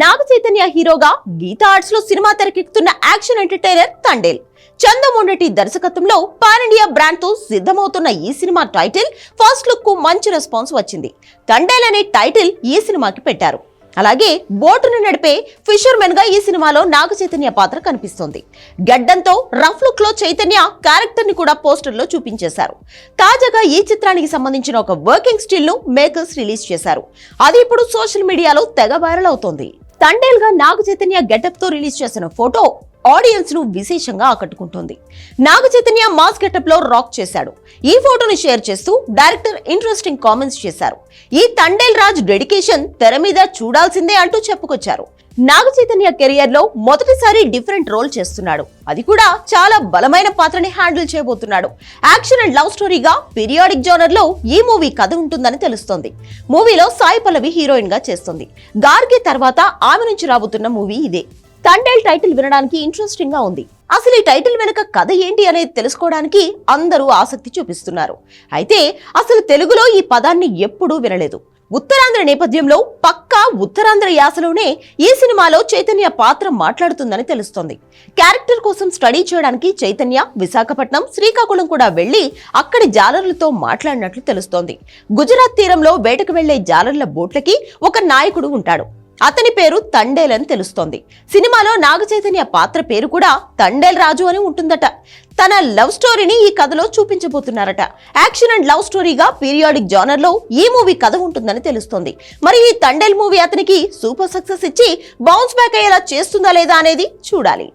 నాగ చైతన్య హీరోగా గీతా ఆర్ట్స్లో సినిమా తెరకెక్కుతున్న యాక్షన్ ఎంటర్టైనర్ తండేల్. చందమొండటి దర్శకత్వంలో పాన్ ఇండియా బ్రాండ్తో సిద్ధమవుతున్న ఈ సినిమా టైటిల్ ఫస్ట్ లుక్కు మంచి రెస్పాన్స్ వచ్చింది. తండేల్ అనే టైటిల్ ఈ సినిమాకి పెట్టారు. అలాగే బోటును నడిపే ఫిషర్మెన్గా ఈ సినిమాలో నాగ చైతన్య పాత్ర కనిపిస్తోంది. గడ్డంతో రఫ్ లుక్లో చైతన్య క్యారెక్టర్ని కూడా పోస్టర్లో చూపించేశారు. తాజాగా ఈ చిత్రానికి సంబంధించిన ఒక వర్కింగ్ స్టిల్ను మేకర్స్ రిలీజ్ చేశారు. అది ఇప్పుడు సోషల్ మీడియాలో తెగ వైరల్ అవుతోంది. తండేల్గా నాగ చైతన్య గెటప్తో రిలీజ్ చేసిన ఫోటో ఆడియన్స్ను విశేషంగా ఆకట్టుకుంటోంది. నాగ చైతన్య మాస్ గెటప్లో రాక్ చేశాడు. ఈ ఫోటోని షేర్ చేస్తూ డైరెక్టర్ ఇంట్రెస్టింగ్ కామెంట్స్ చేశారు. ఈ తండేల్ రాజ్ డెడికేషన్ తెర మీద చూడాల్సిందే అంటూ చెప్పుకొచ్చారు. నాగ చైతన్య కెరియర్లో మొదటిసారి డిఫరెంట్ రోల్ చేస్తున్నాడు. అది కూడా చాలా బలమైన పాత్రని హ్యాండిల్ చేయబోతున్నాడు. యాక్షన్ అండ్ లవ్ స్టోరీగా పీరియాడిక్ జోనర్లో ఈ మూవీ కథ ఉంటుందని తెలుస్తోంది. మూవీలో సాయి పల్లవి హీరోయిన్గా చేస్తుంది. గార్గి తర్వాత ఆమె నుంచి రాబోతున్న మూవీ ఇదే. తండేల్ టైటిల్ వినడానికి ఇంట్రెస్టింగ్గా ఉంది. అసలు ఈ టైటిల్ వెనుక కథ ఏంటి అనేది తెలుసుకోవడానికి అందరూ ఆసక్తి చూపిస్తున్నారు. అయితే అసలు తెలుగులో ఈ పదాన్ని ఎప్పుడూ వినలేదు. ఉత్తరాంధ్ర నేపథ్యంలో పక్కా ఉత్తరాంధ్ర యాసలోనే ఈ సినిమాలో చైతన్య పాత్ర మాట్లాడుతుందని తెలుస్తోంది. క్యారెక్టర్ కోసం స్టడీ చేయడానికి చైతన్య విశాఖపట్నం శ్రీకాకుళం కూడా వెళ్ళి అక్కడి జాలర్లతో మాట్లాడినట్లు తెలుస్తోంది. గుజరాత్ తీరంలో వేటకు వెళ్ళే జాలర్ల బోట్లకి ఒక నాయకుడు ఉంటాడు. అతని పేరు తండేల్ అని తెలుస్తోంది. సినిమాలో నాగ చైతన్య పాత్ర పేరు కూడా తండేల్ రాజు అని ఉంటుందట. తన లవ్ స్టోరీని ఈ కథలో చూపించబోతున్నారట. యాక్షన్ అండ్ లవ్ స్టోరీగా పీరియాడిక్ జానర్లో ఈ మూవీ కథ ఉంటుందని తెలుస్తోంది. మరి ఈ తండేల్ మూవీ అతనికి సూపర్ సక్సెస్ ఇచ్చి బౌన్స్ బ్యాక్ అయ్యేలా చేస్తుందా లేదా అనేది చూడాలి.